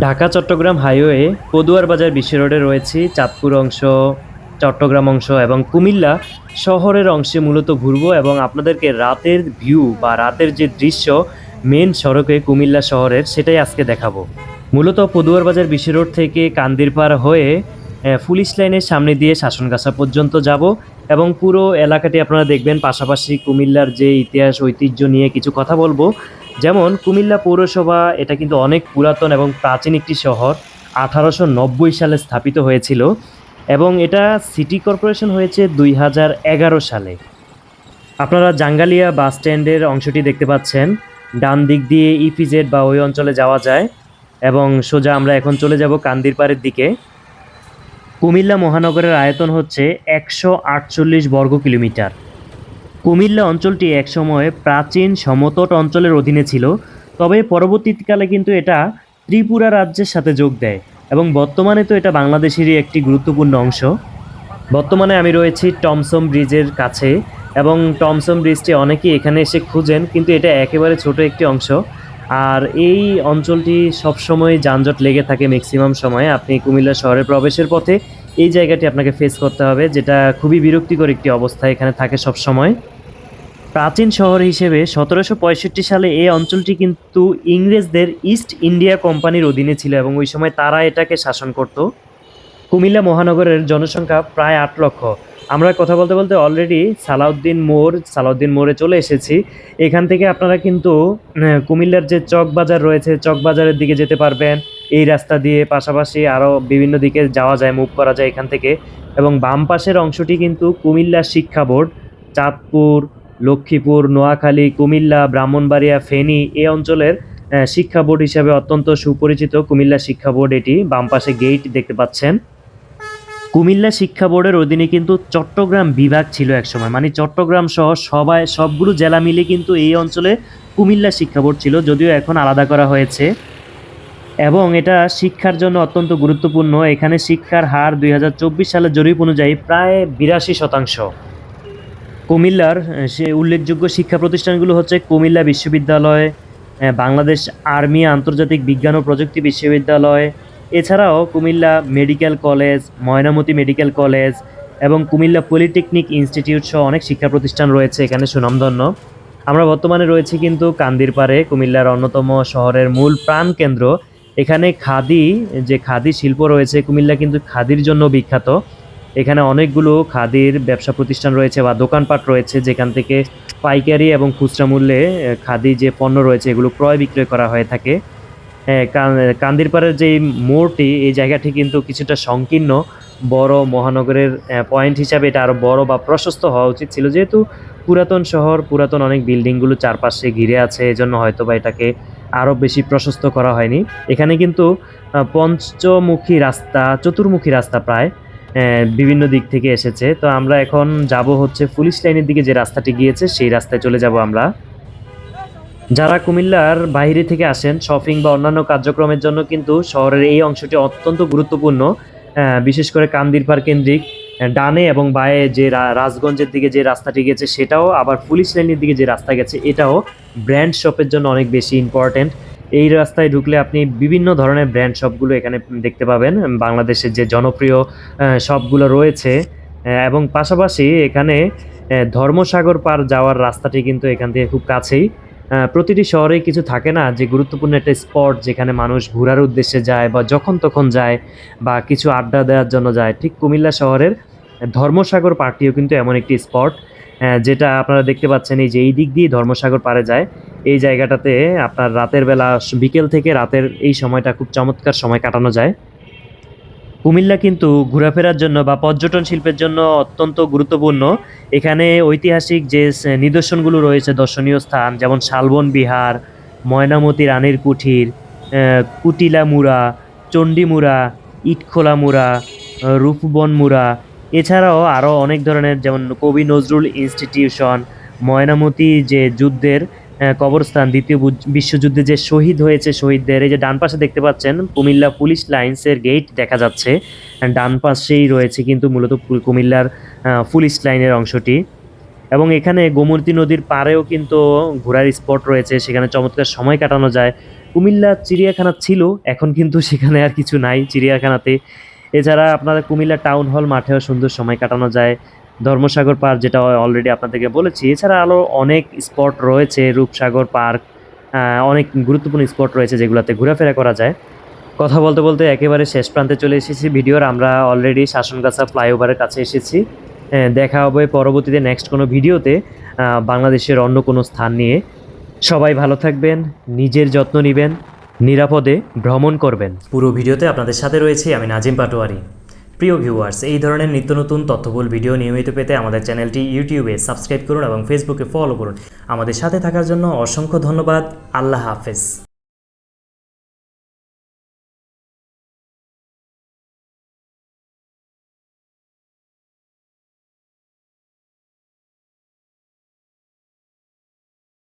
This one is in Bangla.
ঢাকা, চট্টগ্রাম হাইওয়ে, পদুয়ার বাজার বিশ্ব রোডে রয়েছে চাঁদপুর অংশ, চট্টগ্রাম অংশ এবং কুমিল্লা শহরের অংশে মূলত ঘুরবো এবং আপনাদেরকে রাতের ভিউ বা রাতের যে দৃশ্য মেন সড়কে কুমিল্লা শহরের সেটাই আজকে দেখাবো। মূলত পদুয়ার বাজার বিশ্ব রোড থেকে কান্দিরপাড় হয়ে পুলিশ লাইনের সামনে দিয়ে শাসনগাছা পর্যন্ত যাব। এবং পুরো এলাকাটি আপনারা দেখবেন, পাশাপাশি কুমিল্লার যে ইতিহাস, ঐতিহ্য নিয়ে কিছু কথা বলব। যেমন, কুমিল্লা পৌরসভা, এটা কিন্তু অনেক পুরাতন এবং প্রাচীন একটি শহর, আঠারোশো নব্বই সালে স্থাপিত হয়েছিল এবং এটা সিটি কর্পোরেশন হয়েছে দুই হাজার এগারো সালে। আপনারা জাঙ্গালিয়া বাস স্ট্যান্ডের অংশটি দেখতে পাচ্ছেন। ডান দিক দিয়ে ইপিজেড বা ওই অঞ্চলে যাওয়া যায় এবং সোজা আমরা এখন চলে যাব কান্দিরপাড়ের দিকে। কুমিল্লা মহানগরের আয়তন হচ্ছে একশো আটচল্লিশ বর্গ কিলোমিটার। কুমিল্লা অঞ্চলটি একসময় প্রাচীন সমতট অঞ্চলের অধীনে ছিল, তবে পরবর্তীকালে কিন্তু এটা ত্রিপুরা রাজ্যের সাথে যোগ দেয় এবং বর্তমানে তো এটা বাংলাদেশেরই একটি গুরুত্বপূর্ণ অংশ। বর্তমানে আমি রয়েছি টমসম ব্রিজের কাছে এবং টমসম ব্রিজটি অনেকেই এখানে এসে খুঁজেন, কিন্তু এটা একেবারে ছোট একটি অংশ। আর এই অঞ্চলটি সবসময় যানজট লেগে থাকে ম্যাক্সিমাম সময়। আপনি কুমিল্লা শহরে প্রবেশের পথে এই জায়গাটি আপনাকে ফেস করতে হবে, যেটা খুবই বিরক্তিকর একটি অবস্থা এখানে থাকে সব সময় প্রাচীন শহর হিসেবে সতেরোশো পঁয়ষট্টি সালে এই অঞ্চলটি কিন্তু ইংরেজদের ইস্ট ইন্ডিয়া কোম্পানির অধীনে ছিল এবং ওই সময় তারা এটাকে শাসন করত। কুমিল্লা মহানগরের জনসংখ্যা প্রায় আট লক্ষ। আমরা কথা বলতে বলতে অলরেডি সালাউদ্দিন মোড়, সালাউদ্দিন মোড়ে চলে এসেছি। এখান থেকে আপনারা কিন্তু কুমিল্লার যে চক বাজার রয়েছে, চক বাজারের দিকে যেতে পারবেন। এই রাস্তা দিয়ে পাশাপাশি আরও বিভিন্ন দিকে যাওয়া যায় মুভ করা যায় এখান থেকে। এবং বাম পাশের অংশটি কিন্তু কুমিল্লা শিক্ষা বোর্ড, চাঁদপুর, লক্ষ্মীপুর, নোয়াখালী, কুমিল্লা, ব্রাহ্মণবাড়িয়া, ফেনী এই অঞ্চলের শিক্ষা বোর্ড হিসাবে অত্যন্ত সুপরিচিত কুমিল্লা শিক্ষা বোর্ড এটি। বাম পাশে গেট দেখতে পাচ্ছেন। কুমিল্লা শিক্ষা বোর্ডের অধীনে কিন্তু চট্টগ্রাম বিভাগ ছিল একসময়। মানে চট্টগ্রাম সহ সবাই, সবগুলো জেলা মিলে কিন্তু এই অঞ্চলে কুমিল্লা শিক্ষা বোর্ড ছিল, যদিও এখন আলাদা করা হয়েছে। এবং এটা শিক্ষার জন্য অত্যন্ত গুরুত্বপূর্ণ। এখানে শিক্ষার হার দুই হাজার চব্বিশ সালের জরিপ অনুযায়ী প্রায় বিরাশি শতাংশ। কুমিল্লার সে উল্লেখযোগ্য শিক্ষা প্রতিষ্ঠানগুলো হচ্ছে কুমিল্লা বিশ্ববিদ্যালয় বাংলাদেশ আর্মি আন্তর্জাতিক বিজ্ঞান ও প্রযুক্তি বিশ্ববিদ্যালয় এছাড়াও Comilla medical college, Mainamati medical college এবং কুমিল্লা পলিটেকনিক ইনস্টিটিউট সহ অনেক শিক্ষা প্রতিষ্ঠান রয়েছে এখানে সুনামধন্য। আমরা বর্তমানে রয়েছি কিন্তু কান্দিরপাড়ে, কুমিল্লার অন্যতম শহরের মূল প্রাণকেন্দ্র এখানে খাদি, যে খাদি শিল্প রয়েছে, কুমিল্লা কিন্তু খাদির জন্য বিখ্যাত। এখানে অনেকগুলো খাদির ব্যবসা প্রতিষ্ঠান রয়েছে বা দোকানপাট রয়েছে, যেখান থেকে পাইকারি এবং খুচরা মূল্যে খাদি যে পণ্য রয়েছে, এগুলো ক্রয় বিক্রয় করা হয়ে থাকে। কান্দিরপাড়ের যে মোড়টি, এই জায়গাটি কিন্তু কিছুটা সংকীর্ণ, বড় মহানগরের পয়েন্ট হিসাবে এটা আরও বড় বা প্রশস্ত হওয়া উচিত ছিল। যেহেতু পুরাতন শহর, পুরাতন অনেক বিল্ডিংগুলো চারপাশে ঘিরে আছে, এজন্য হয়তো বা এটাকে আরও বেশি প্রশস্ত করা হয়নি। এখানে কিন্তু পঞ্চমুখী রাস্তা, চতুর্মুখী রাস্তা প্রায় বিভিন্ন দিক থেকে এসেছে। তো আমরা এখন যাব হচ্ছে পুলিশ লাইনের দিকে যে রাস্তাটি গিয়েছে, সেই রাস্তায় চলে যাব আমরা। যারা কুমিল্লার বাইরে থেকে আসেন, শপিং বা অন্যান্য কার্যক্রমের জন্য কিন্তু শহরের এই অংশটি অত্যন্ত গুরুত্বপূর্ণ। বিশেষ করে কান্দিরপাড় কেন্দ্রিক ডানে এবং বায়ে যে রাজগঞ্জের দিকে যে রাস্তাটি গেছে, সেটাও আবার পুলিশ লাইনের দিকে যে রাস্তা গেছে, এটাও ব্র্যান্ড শপের জন্য অনেক বেশি ইম্পর্ট্যান্ট এই রাস্তায় ঢুকলে আপনি বিভিন্ন ধরনের ব্র্যান্ড শপগুলো এখানে দেখতে পাবেন। বাংলাদেশের যে জনপ্রিয় শপগুলো রয়েছে এবং পাশাপাশি এখানে ধর্মসাগর পার যাওয়ার রাস্তাটি কিন্তু এখান থেকে খুব কাছেই। প্রতিটি শহরে কিছু থাকে না যে গুরুত্বপূর্ণ একটা স্পট যেখানে মানুষ ঘোরার উদ্দেশ্যে যায় বা যখন তখন যায় বা কিছু আড্ডা দেওয়ার জন্য যায়। ঠিক কুমিল্লা শহরের ধর্মসাগর পার্কটিও কিন্তু এমন একটি স্পট যেটা আপনারা দেখতে পাচ্ছেন এই যে এই দিক দিয়ে ধর্মসাগর পারে যায়। এই জায়গাটাতে আপনার রাতের বেলা, বিকেল থেকে রাতের এই সময়টা খুব চমৎকার সময় কাটানো যায়। কুমিল্লা কিন্তু ঘোরাফেরার জন্য বা পর্যটন শিল্পের জন্য অত্যন্ত গুরুত্বপূর্ণ। এখানে ঐতিহাসিক যে নিদর্শনগুলো রয়েছে দর্শনীয় স্থান যেমন শালবন বিহার ময়নামতি রানীর কুঠির আহ, কুটিলা মুড়া চণ্ডীমুড়া ইটখোলা মুড়া রূপবন মুড়া। এছাড়াও আরও অনেক ধরনের যেমন কবি নজরুল ইনস্টিটিউশন ময়নামতি যে যুদ্ধের কবরস্থান, দ্বিতীয় বিশ্বযুদ্ধে যে শহীদ হয়েছে শহীদদের, এই যে ডান পাশে দেখতে পাচ্ছেন, কুমিল্লা পুলিশ লাইন্সের গেট দেখা যাচ্ছে। ডান পাশেই রয়েছে কিন্তু মূলত কুমিল্লার পুলিশ লাইনের অংশটি। এবং এখানে গোমতী নদীর পাড়েও কিন্তু ঘোরার স্পট রয়েছে, সেখানে চমৎকার সময় কাটানো যায়। কুমিল্লা চিড়িয়াখানা ছিল, এখন কিন্তু সেখানে আর কিছু নাই, চিড়িয়াখানাতে। এছাড়া আপনাদের কুমিল্লা টাউন হল মাঠেও সুন্দর সময় কাটানো যায়। ধর্মসাগর পার্ক যেটা অলরেডি আপনাদেরকে বলেছি। এছাড়া আরও অনেক স্পট রয়েছে রূপসাগর পার্ক অনেক গুরুত্বপূর্ণ স্পট রয়েছে যেগুলোতে ঘোরাফেরা করা যায়। কথা বলতে বলতে একেবারে শেষ প্রান্তে চলে এসেছি ভিডিওর। আমরা অলরেডি শাসনগাছা ফ্লাইওভারের কাছে এসেছি। হ্যাঁ, দেখা হবে পরবর্তীতে নেক্সট কোনো ভিডিওতে বাংলাদেশের অন্য কোনো স্থান নিয়ে। সবাই ভালো থাকবেন নিজের যত্ন নেবেন নিরাপদে ভ্রমণ করবেন। পুরো ভিডিওতে আপনাদের সাথে রয়েছে আমি নাজিম পাটোয়ারি। প্রিয় ভিউয়ার্স এই ধরনের নিত্য নতুন তথ্যবল ভিডিও নিয়মিত পেতে আমাদের চ্যানেলটি ইউটিউবে সাবস্ক্রাইব করুন এবং ফেসবুকে ফলো করুন। আমাদের সাথে থাকার জন্য অসংখ্য ধন্যবাদ। আল্লাহ হাফেজ।